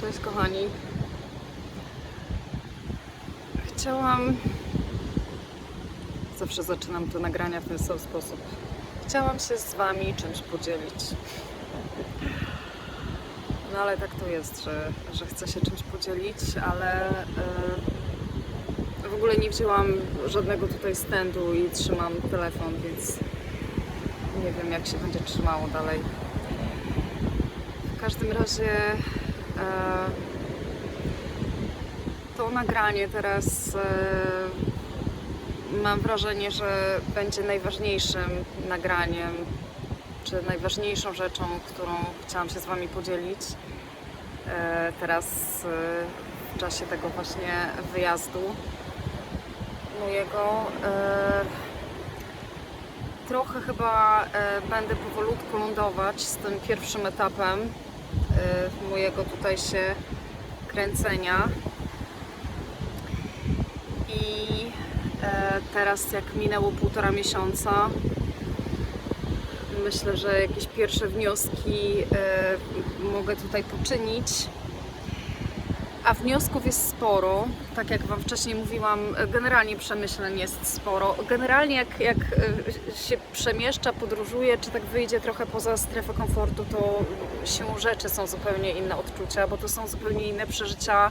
Cześć kochani. Chciałam. Zawsze zaczynam te nagrania w ten sam sposób. Chciałam się z Wami czymś podzielić. No ale tak to jest, że, że chcę się czymś podzielić, ale e, w ogóle nie wzięłam żadnego tutaj standu i trzymam telefon, więc nie wiem jak się będzie trzymało dalej. W każdym razie to nagranie teraz e, mam wrażenie, że będzie najważniejszym nagraniem, czy najważniejszą rzeczą, którą chciałam się z Wami podzielić e, teraz e, w czasie tego właśnie wyjazdu mojego. E, trochę chyba e, będę powolutku lądować z tym pierwszym etapem e, mojego tutaj się kręcenia. I e, teraz jak minęło półtora miesiąca, myślę, że jakieś pierwsze wnioski e, mogę tutaj poczynić. A wniosków jest sporo. Tak jak Wam wcześniej mówiłam, generalnie przemyśleń jest sporo. Generalnie jak, jak e, się przemieszcza, podróżuje, czy tak wyjdzie trochę poza strefę komfortu, to siłą rzeczy są zupełnie inne odczucia, bo to są zupełnie inne przeżycia,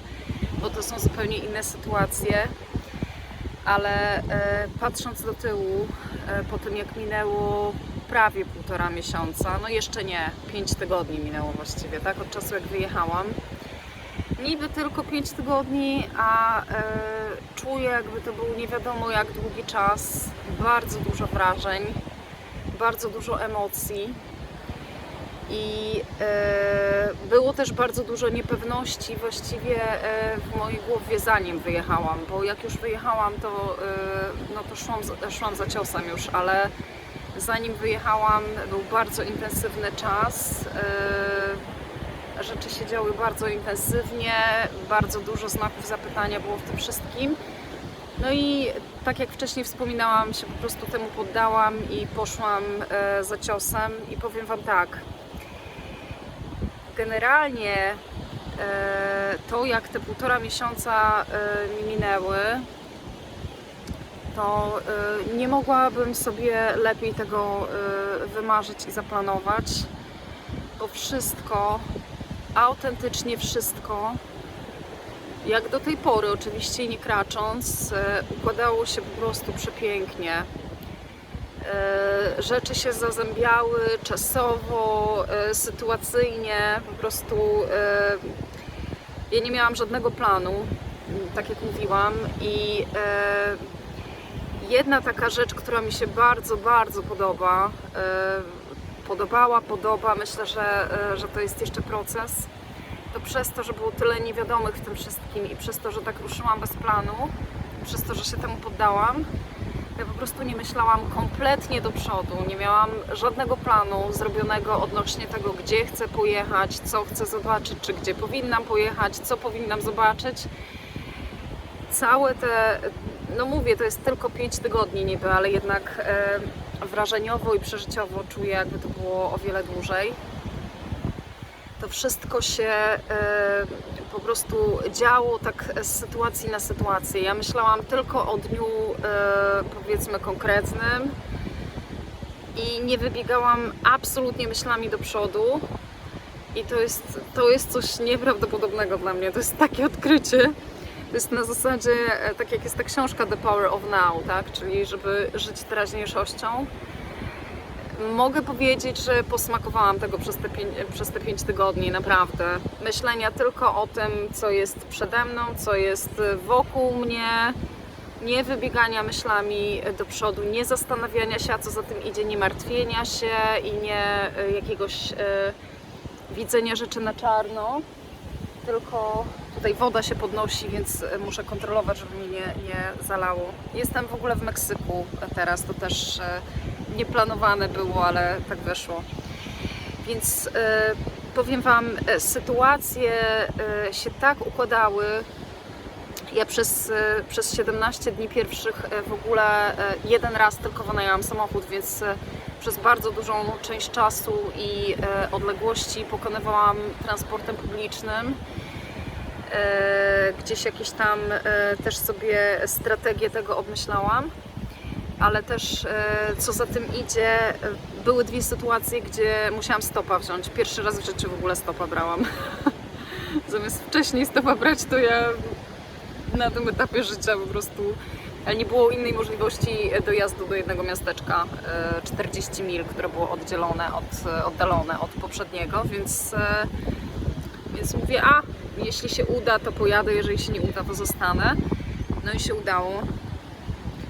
bo to są zupełnie inne sytuacje. Ale e, patrząc do tyłu, e, po tym jak minęło prawie półtora miesiąca, no jeszcze nie, pięć tygodni minęło właściwie, tak, od czasu jak wyjechałam. Niby tylko 5 tygodni, a e, czuję jakby to był nie wiadomo jak długi czas, bardzo dużo wrażeń, bardzo dużo emocji i e, było też bardzo dużo niepewności właściwie e, w mojej głowie zanim wyjechałam, bo jak już wyjechałam to, no to szłam, szłam za ciosem już, ale zanim wyjechałam był bardzo intensywny czas. Rzeczy się działy bardzo intensywnie, bardzo dużo znaków zapytania było w tym wszystkim. No i tak jak wcześniej wspominałam, się po prostu temu poddałam i poszłam e, za ciosem i powiem Wam tak. Generalnie e, to jak te półtora miesiąca e, mi minęły, to nie mogłabym sobie lepiej tego wymarzyć i zaplanować, bo wszystko autentycznie wszystko, jak do tej pory, oczywiście nie kracząc, e, układało się po prostu przepięknie. E, Rzeczy się zazębiały czasowo, e, sytuacyjnie, po prostu ja nie miałam żadnego planu, tak jak mówiłam, i jedna taka rzecz, która mi się bardzo, bardzo podoba, podobała, podoba, myślę, że, e, że to jest jeszcze proces, to przez to, że było tyle niewiadomych w tym wszystkim i przez to, że tak ruszyłam bez planu, przez to, że się temu poddałam, ja po prostu nie myślałam kompletnie do przodu, nie miałam żadnego planu zrobionego odnośnie tego, gdzie chcę pojechać, co chcę zobaczyć, czy gdzie powinnam pojechać, co powinnam zobaczyć. Całe te, no mówię, to jest tylko 5 tygodni niby, ale jednak e, wrażeniowo i przeżyciowo czuję, jakby to było o wiele dłużej. To wszystko się e, po prostu działo tak z sytuacji na sytuację. Ja myślałam tylko o dniu e, powiedzmy konkretnym i nie wybiegałam absolutnie myślami do przodu. I to jest, to jest coś nieprawdopodobnego dla mnie. To jest takie odkrycie. To jest na zasadzie, e, tak jak jest ta książka The Power of Now, tak? czyli żeby żyć teraźniejszością. Mogę powiedzieć, że posmakowałam tego przez te, pięć, przez te tygodni, naprawdę. Myślenia tylko o tym, co jest przede mną, co jest wokół mnie, nie wybiegania myślami do przodu, nie zastanawiania się, a co za tym idzie, nie martwienia się i nie e, jakiegoś e, widzenia rzeczy na czarno, tylko tutaj woda się podnosi, więc e, muszę kontrolować, żeby mnie nie, nie zalało. Jestem w ogóle w Meksyku teraz, to też e, nieplanowane było, ale tak wyszło. Więc e, powiem Wam, sytuacje się tak układały. Ja przez, przez 17 dni pierwszych w ogóle jeden raz tylko wynajęłam samochód, więc przez bardzo dużą część czasu i odległości pokonywałam transportem publicznym. E, gdzieś jakieś tam e, też sobie strategię tego obmyślałam, ale też e, co za tym idzie, były dwie sytuacje, gdzie musiałam stopa wziąć. Pierwszy raz w życiu w ogóle stopa brałam. Zamiast wcześniej stopa brać, to ja na tym etapie życia po prostu nie było innej możliwości dojazdu do jednego miasteczka e, 40 mil, które było oddzielone, od, oddalone od poprzedniego, więc, więc mówię, a jeśli się uda, to pojadę, jeżeli się nie uda, to zostanę. No i się udało.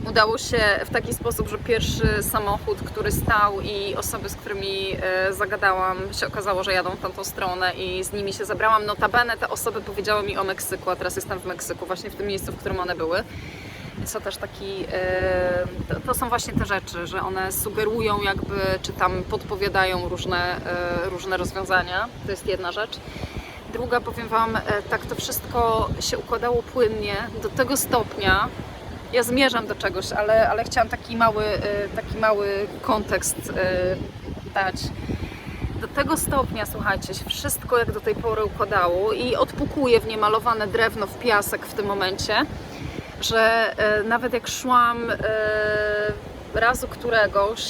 Udało się w taki sposób, że pierwszy samochód, który stał i osoby, z którymi e, zagadałam, się okazało, że jadą w tamtą stronę i z nimi się zabrałam. Notabene te osoby powiedziały mi o Meksyku, a teraz jestem w Meksyku, właśnie w tym miejscu, w którym one były. To też taki, e, to, to są właśnie te rzeczy, że one sugerują jakby, czy tam podpowiadają różne, e, różne rozwiązania. To jest jedna rzecz. Druga, powiem Wam, e, tak to wszystko się układało płynnie do tego stopnia. Ja zmierzam do czegoś, ale, ale chciałam taki mały, e, taki mały kontekst e, dać. Do tego stopnia, słuchajcie, się wszystko jak do tej pory układało i odpukuje w niemalowane drewno w piasek w tym momencie, że nawet jak szłam razu któregoś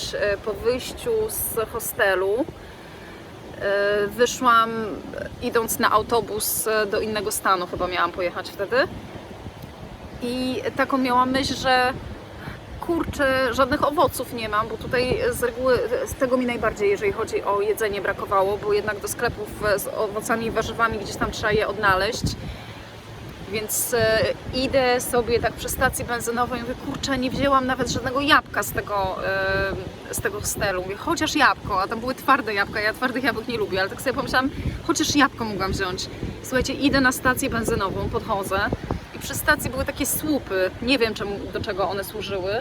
po wyjściu z hostelu, wyszłam e, idąc na autobus e, do innego stanu, chyba miałam pojechać wtedy. I taką miałam myśl, że kurczę, żadnych owoców nie mam, bo tutaj z reguły z tego mi najbardziej, jeżeli chodzi o jedzenie, brakowało, bo jednak do sklepów z owocami i warzywami gdzieś tam trzeba je odnaleźć. Więc e, idę sobie tak przy stacji benzynowej i mówię, kurczę, nie wzięłam nawet żadnego jabłka z tego, e, z tego hostelu. Mówię, chociaż jabłko, a tam były twarde jabłka, ja twardych jabłek nie lubię, ale tak sobie pomyślałam, chociaż jabłko mogłam wziąć. Słuchajcie, idę na stację benzynową, podchodzę i przy stacji były takie słupy, nie wiem czemu, do czego one służyły.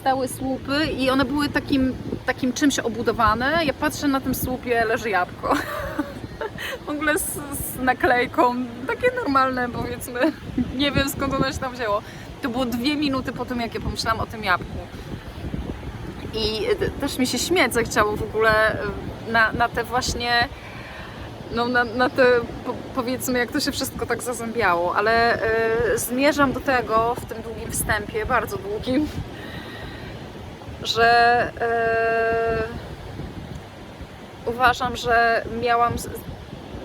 Stały słupy i one były takim, takim czymś obudowane. Ja patrzę na tym słupie, leży jabłko. w ogóle z, z naklejką, takie normalne powiedzmy, nie wiem skąd ono się tam wzięło. To było dwie minuty po tym, jak ja pomyślałam o tym jabłku. I też mi się śmiać zachciało w ogóle e, na, na te właśnie, no na, na te po, powiedzmy, jak to się wszystko tak zazębiało, ale e, zmierzam do tego w tym długim wstępie, bardzo długim, że e, uważam, że miałam,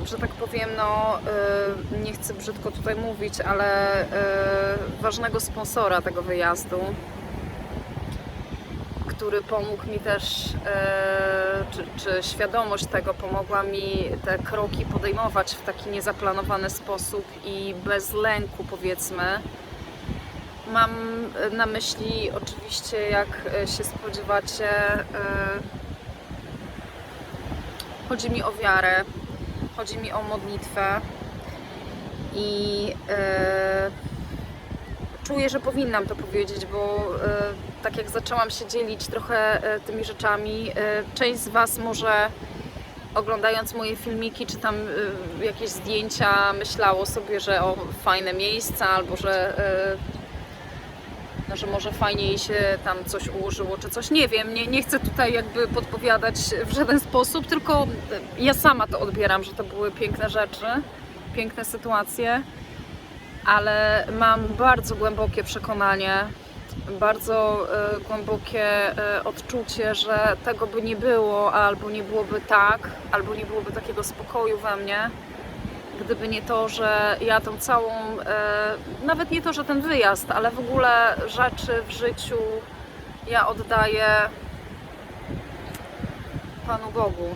że tak powiem, no e, nie chcę brzydko tutaj mówić, ale e, ważnego sponsora tego wyjazdu, który pomógł mi też, e, czy, czy świadomość tego pomogła mi te kroki podejmować w taki niezaplanowany sposób i bez lęku, powiedzmy. Mam na myśli oczywiście, jak się spodziewacie, chodzi mi o wiarę, chodzi mi o modlitwę i e, czuję, że powinnam to powiedzieć, bo e, tak jak zaczęłam się dzielić trochę e, tymi rzeczami, część z Was może oglądając moje filmiki czy tam jakieś zdjęcia myślało sobie, że o fajne miejsca albo że że może fajnie jej się tam coś ułożyło, czy coś, nie wiem, nie, nie chcę tutaj jakby podpowiadać w żaden sposób, tylko ja sama to odbieram, że to były piękne rzeczy, piękne sytuacje, ale mam bardzo głębokie przekonanie, bardzo e, głębokie e, odczucie, że tego by nie było, albo nie byłoby tak, albo nie byłoby takiego spokoju we mnie, gdyby nie to, że ja tą całą, e, nawet nie to, że ten wyjazd, ale w ogóle rzeczy w życiu ja oddaję Panu Bogu,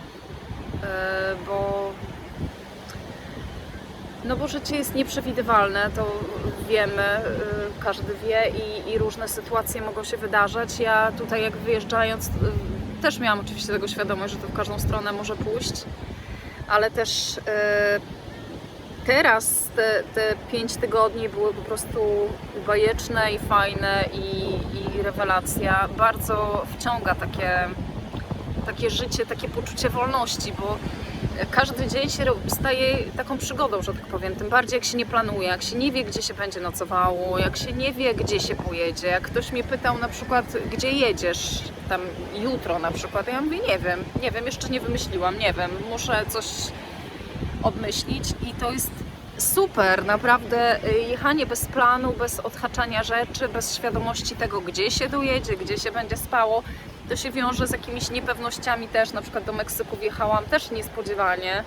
e, bo no bo życie jest nieprzewidywalne, to wiemy, e, każdy wie i, i różne sytuacje mogą się wydarzać. Ja tutaj jak wyjeżdżając też miałam oczywiście tego świadomość, że to w każdą stronę może pójść, ale też teraz te, te pięć tygodni były po prostu bajeczne i fajne i, i rewelacja. Bardzo wciąga takie, takie życie, takie poczucie wolności, bo każdy dzień się staje taką przygodą, że tak powiem. Tym bardziej jak się nie planuje, jak się nie wie, gdzie się będzie nocowało, jak się nie wie, gdzie się pojedzie. Jak ktoś mnie pytał na przykład, gdzie jedziesz tam jutro na przykład, ja mówię, nie wiem, nie wiem, jeszcze nie wymyśliłam, nie wiem, muszę coś obmyślić i to jest super, naprawdę y, jechanie bez planu, bez odhaczania rzeczy, bez świadomości tego, gdzie się dojedzie, gdzie się będzie spało, to się wiąże z jakimiś niepewnościami też, na przykład do Meksyku wjechałam też niespodziewanie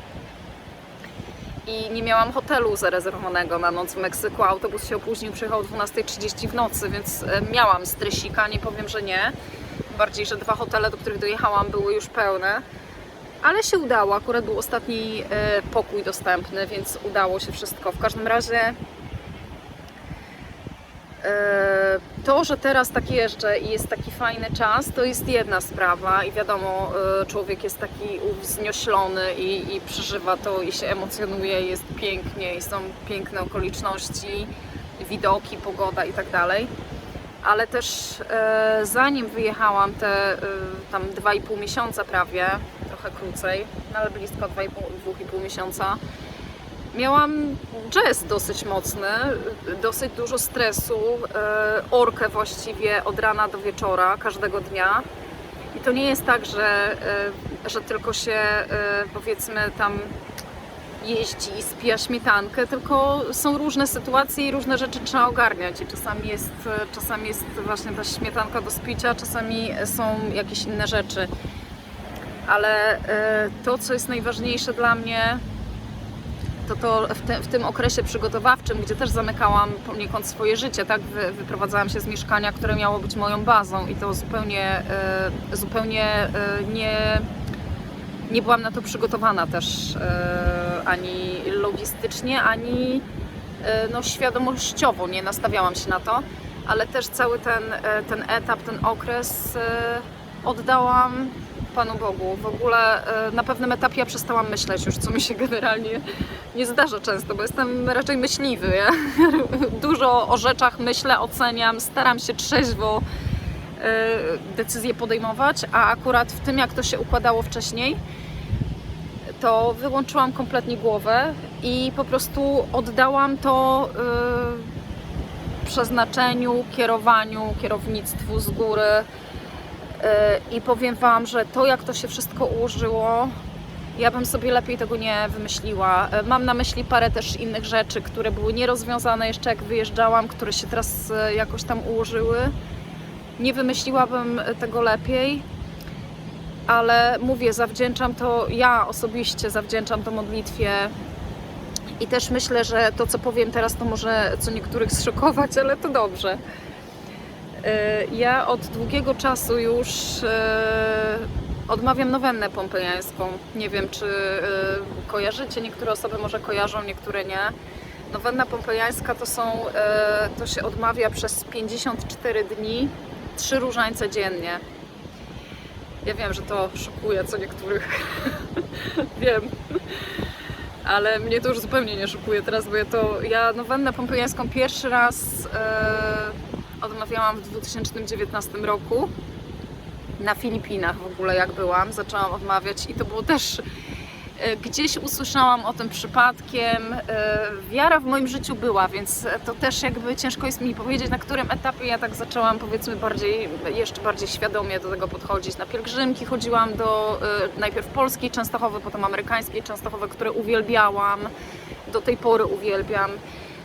i nie miałam hotelu zarezerwowanego na noc w Meksyku, autobus się opóźnił, przyjechał o 12.30 w nocy, więc e, miałam stresika, nie powiem, że nie. Bardziej, że dwa hotele, do których dojechałam, były już pełne. Ale się udało, akurat był ostatni e, pokój dostępny, więc udało się wszystko. W każdym razie e, to, że teraz tak jeżdżę i jest taki fajny czas, to jest jedna sprawa i wiadomo, e, człowiek jest taki wznioślony i, i przeżywa to i się emocjonuje, jest pięknie i są piękne okoliczności, widoki, pogoda i tak dalej. Ale też zanim wyjechałam te tam 2,5 miesiąca prawie, trochę krócej, no ale blisko 2,5 2,5 miesiąca, Miałam jazz dosyć mocny, dosyć dużo stresu, e, orkę właściwie od rana do wieczora, każdego dnia. I to nie jest tak, że, e, że tylko się e, powiedzmy tam jeździ i spija śmietankę, tylko są różne sytuacje i różne rzeczy trzeba ogarniać. I czasami jest, czasami jest właśnie ta śmietanka do spicia, czasami są jakieś inne rzeczy. Ale e, to, co jest najważniejsze dla mnie, to to w, te, w tym okresie przygotowawczym, gdzie też zamykałam poniekąd swoje życie, tak, Wy, wyprowadzałam się z mieszkania, które miało być moją bazą i to zupełnie, e, zupełnie e, nie, nie byłam na to przygotowana też ani logistycznie, ani no, świadomościowo nie nastawiałam się na to, ale też cały ten, ten etap, ten okres oddałam Panu Bogu. W ogóle e, na pewnym etapie ja przestałam myśleć już, co mi się generalnie nie zdarza często, bo jestem raczej myśliwy. Ja dużo o rzeczach myślę, oceniam, staram się trzeźwo e, decyzje podejmować, a akurat w tym, jak to się układało wcześniej, to wyłączyłam kompletnie głowę i po prostu oddałam to e, przeznaczeniu, kierowaniu, kierownictwu z góry. I powiem Wam, że to jak to się wszystko ułożyło, ja bym sobie lepiej tego nie wymyśliła. E, Mam na myśli parę też innych rzeczy, które były nierozwiązane jeszcze jak wyjeżdżałam, które się teraz e, jakoś tam ułożyły. Nie wymyśliłabym tego lepiej, ale mówię, zawdzięczam to, ja osobiście zawdzięczam to modlitwie. I też myślę, że to, co powiem teraz, to może co niektórych zszokować, ale to dobrze. E, Ja od długiego czasu już e, odmawiam nowennę pompejańską. Nie wiem, czy e, kojarzycie, niektóre osoby może kojarzą, niektóre nie. Nowenna pompejańska to są, to się odmawia przez 54 dni, trzy różańce dziennie. Ja wiem, że to szokuje co niektórych. wiem. Ale mnie to już zupełnie nie szokuje teraz, bo ja to ja nowennę pompejańską pierwszy raz odmawiałam w 2019 roku na Filipinach w ogóle jak byłam, zaczęłam odmawiać i to było też e, gdzieś usłyszałam o tym przypadkiem. E, Wiara w moim życiu była, więc to też jakby ciężko jest mi powiedzieć, na którym etapie ja tak zaczęłam powiedzmy bardziej, jeszcze bardziej świadomie do tego podchodzić. Na pielgrzymki chodziłam do e, najpierw polskiej Częstochowy, potem amerykańskiej Częstochowy, które uwielbiałam. Do tej pory uwielbiam.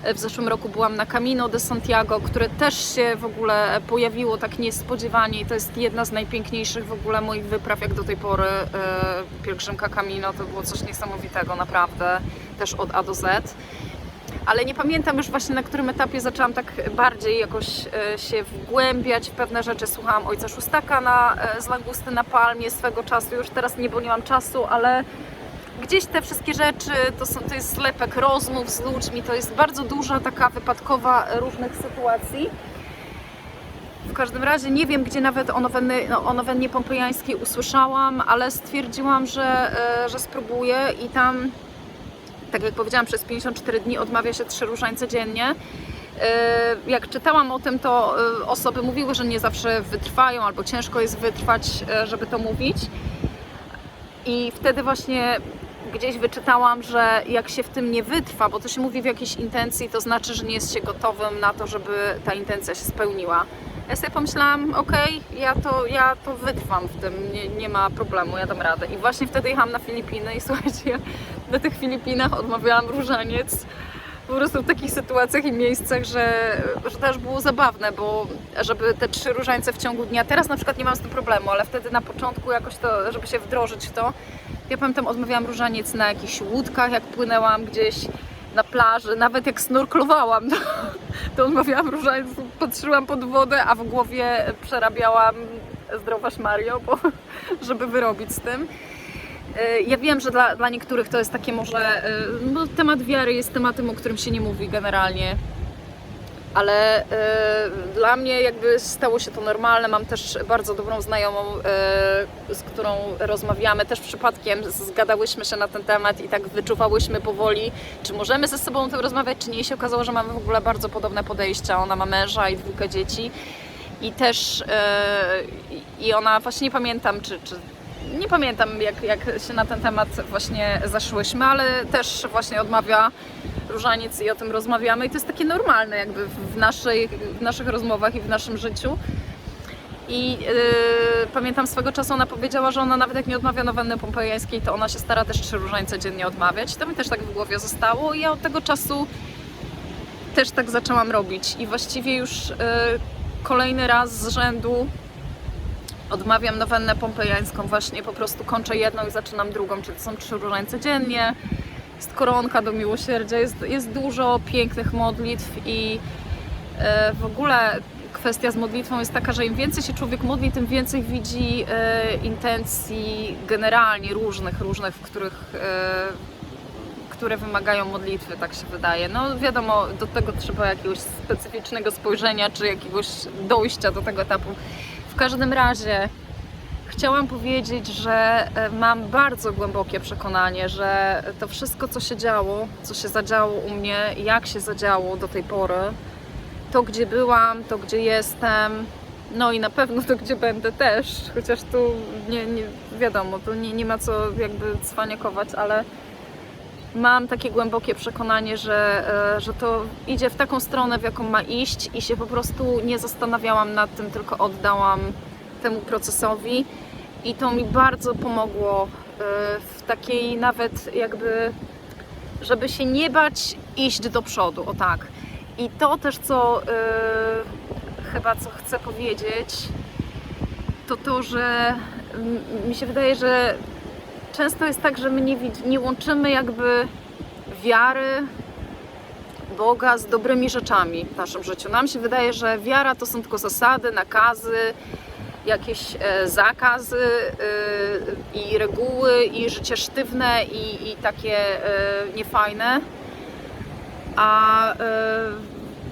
W zeszłym roku byłam na Camino de Santiago, które też się w ogóle pojawiło tak niespodziewanie i to jest jedna z najpiękniejszych w ogóle moich wypraw jak do tej pory. E, Pielgrzymka Camino to było coś niesamowitego, naprawdę, też od A do Z. Ale nie pamiętam już właśnie na którym etapie zaczęłam tak bardziej jakoś e, się wgłębiać w pewne rzeczy. Słuchałam Ojca Szóstaka na, e, z Langusty na Palmie swego czasu, już teraz nie, bo nie mam czasu, ale gdzieś te wszystkie rzeczy, to, są, to jest zlepek rozmów z ludźmi, to jest bardzo duża taka wypadkowa różnych sytuacji. W każdym razie nie wiem, gdzie nawet o, nowenny, no, o nowennie pompejańskiej usłyszałam, ale stwierdziłam, że, e, że spróbuję i tam, tak jak powiedziałam, przez 54 dni odmawia się trzy różańce dziennie. E, Jak czytałam o tym, to e, osoby mówiły, że nie zawsze wytrwają albo ciężko jest wytrwać, żeby to mówić. I wtedy właśnie gdzieś wyczytałam, że jak się w tym nie wytrwa, bo to się mówi w jakiejś intencji, to znaczy, że nie jest się gotowym na to, żeby ta intencja się spełniła. Ja sobie pomyślałam, okej, ja, to, ja to wytrwam w tym, nie, nie ma problemu, ja dam radę. I właśnie wtedy jechałam na Filipiny i słuchajcie, na tych Filipinach odmawiałam różaniec po prostu w takich sytuacjach i miejscach, że, że też było zabawne, bo żeby te trzy różańce w ciągu dnia, teraz na przykład nie mam z tym problemu, ale wtedy na początku jakoś to, żeby się wdrożyć w to, ja pamiętam odmawiałam różaniec na jakichś łódkach, jak płynęłam gdzieś na plaży, nawet jak snorklowałam, to, to odmawiałam różaniec, patrzyłam pod wodę, a w głowie przerabiałam zdrowaś Mario, bo, żeby wyrobić z tym. E, Ja wiem, że dla, dla niektórych to jest takie może. e, No, temat wiary jest tematem, o którym się nie mówi generalnie. Ale e, dla mnie jakby stało się to normalne. Mam też bardzo dobrą znajomą, z którą rozmawiamy. Też przypadkiem zgadałyśmy się na ten temat i tak wyczuwałyśmy powoli, czy możemy ze sobą o tym rozmawiać, czy nie. I się okazało, że mamy w ogóle bardzo podobne podejścia. Ona ma męża i dwójkę dzieci. I też i ona właśnie nie pamiętam, czy, czy nie pamiętam jak, jak się na ten temat właśnie zaszłyśmy, ale też właśnie odmawia różaniec i o tym rozmawiamy i to jest takie normalne jakby w, naszej, w naszych rozmowach i w naszym życiu. I yy, pamiętam swego czasu ona powiedziała, że ona nawet jak nie odmawia nowenny pompejańskiej, to ona się stara też trzy różańce dziennie odmawiać. To mi też tak w głowie zostało i ja od tego czasu też tak zaczęłam robić i właściwie już yy, kolejny raz z rzędu odmawiam nowennę pompejańską, właśnie po prostu kończę jedną i zaczynam drugą, czyli są trzy różańce dziennie, jest koronka do miłosierdzia, jest, jest dużo pięknych modlitw i e, w ogóle kwestia z modlitwą jest taka, że im więcej się człowiek modli, tym więcej widzi e, intencji generalnie różnych, różnych, w których e, które wymagają modlitwy, tak się wydaje. No wiadomo, do tego trzeba jakiegoś specyficznego spojrzenia, czy jakiegoś dojścia do tego etapu. Każdym razie chciałam powiedzieć, że e, mam bardzo głębokie przekonanie, że to wszystko, co się działo, co się zadziało u mnie, jak się zadziało do tej pory, to gdzie byłam, to gdzie jestem, no i na pewno to gdzie będę też, chociaż tu nie, nie wiadomo, tu nie, nie ma co jakby cwaniakować, ale mam takie głębokie przekonanie, że, e, że to idzie w taką stronę, w jaką ma iść i się po prostu nie zastanawiałam nad tym, tylko oddałam temu procesowi i to mi bardzo pomogło e, w takiej nawet jakby, żeby się nie bać iść do przodu, o tak. I to też, co e, chyba co chcę powiedzieć, to to, że mi się wydaje, że często jest tak, że my nie, nie łączymy jakby wiary Boga z dobrymi rzeczami w naszym życiu. Nam się wydaje, że wiara to są tylko zasady, nakazy, jakieś e, zakazy e, i reguły i życie sztywne i, i takie e, niefajne. A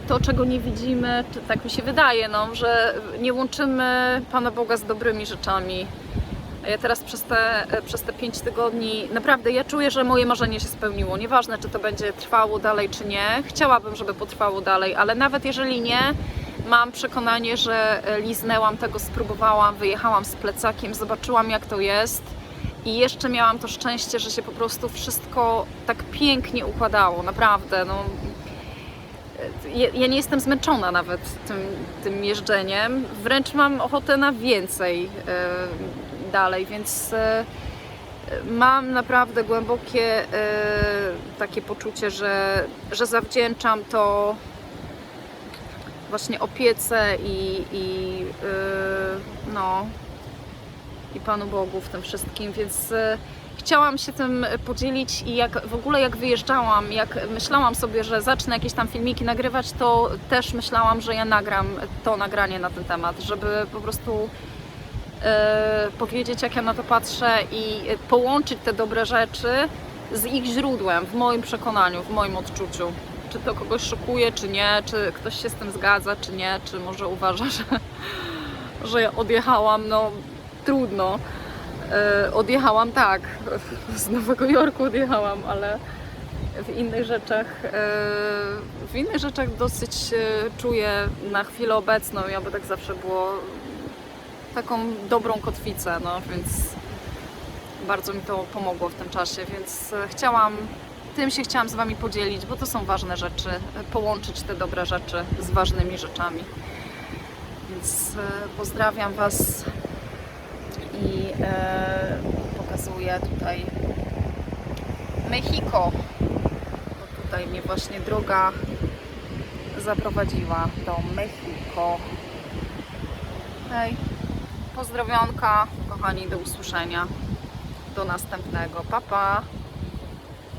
to, czego nie widzimy, tak mi się wydaje, no, że nie łączymy Pana Boga z dobrymi rzeczami. Teraz przez te, przez te pięć tygodni naprawdę ja czuję, że moje marzenie się spełniło. Nieważne, czy to będzie trwało dalej, czy nie. Chciałabym, żeby potrwało dalej, ale nawet jeżeli nie, mam przekonanie, że liznęłam tego, spróbowałam, wyjechałam z plecakiem, zobaczyłam jak to jest. I jeszcze miałam to szczęście, że się po prostu wszystko tak pięknie układało, naprawdę. No, ja, ja nie jestem zmęczona nawet tym, tym jeżdżeniem, wręcz mam ochotę na więcej e, dalej, więc e, mam naprawdę głębokie e, takie poczucie, że, że zawdzięczam to właśnie opiece i, i e, no i Panu Bogu w tym wszystkim, więc chciałam się tym podzielić i jak w ogóle jak wyjeżdżałam, jak myślałam sobie, że zacznę jakieś tam filmiki nagrywać, to też myślałam, że ja nagram to nagranie na ten temat, żeby po prostu powiedzieć, jak ja na to patrzę i połączyć te dobre rzeczy z ich źródłem, w moim przekonaniu, w moim odczuciu. Czy to kogoś szokuje, czy nie, czy ktoś się z tym zgadza, czy nie, czy może uważa, że, że ja odjechałam, no trudno. E, odjechałam tak, z Nowego Jorku odjechałam, ale w innych rzeczach, e, w innych rzeczach dosyć e, czuję na chwilę obecną i aby tak zawsze było taką dobrą kotwicę, no więc bardzo mi to pomogło w tym czasie, więc e, chciałam, tym się chciałam z Wami podzielić, bo to są ważne rzeczy, e, połączyć te dobre rzeczy z ważnymi rzeczami. Więc e, pozdrawiam Was i e, pokazuję tutaj Mexico. Bo tutaj mnie właśnie droga zaprowadziła do Mexico. Hej, pozdrowionka, kochani, do usłyszenia. Do następnego. Pa, pa.